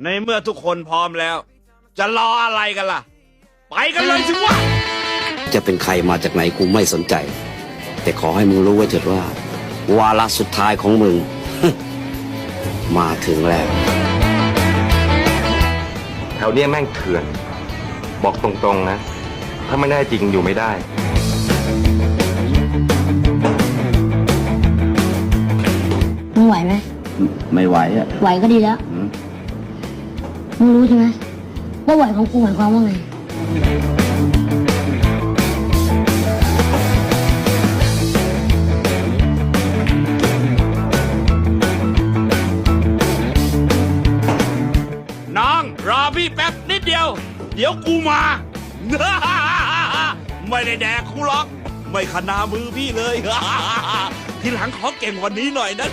ในเมื่อทุกคนพร้อมแล้ว จะรออะไรกันล่ะ ไปกันเลยสิวะจะเป็นใครมาจากไหนกูไม่สนใจ แต่ขอให้มึงรู้ไว้เถิดว่า วาระสุดท้ายของมึง มาถึงแล้ว แถวเนี้ยแม่งเถื่อน บอกตรงๆนะ ถ้าไม่ได้จริงอยู่ไม่ได้ มึงไหวไหมไม่ไหวอะ ไหวก็ดีแล้ว อืม มึงรู้ใช่ไหมว่าไหวของกูหมายความว่าไง น้องรอพี่แป๊บนิดเดียว เดี๋ยวกูมา ไม่ได้แดกกูหรอก ไม่ขนามือพี่เลย ทีหลังขอเก่งกว่านี้หน่อยนะ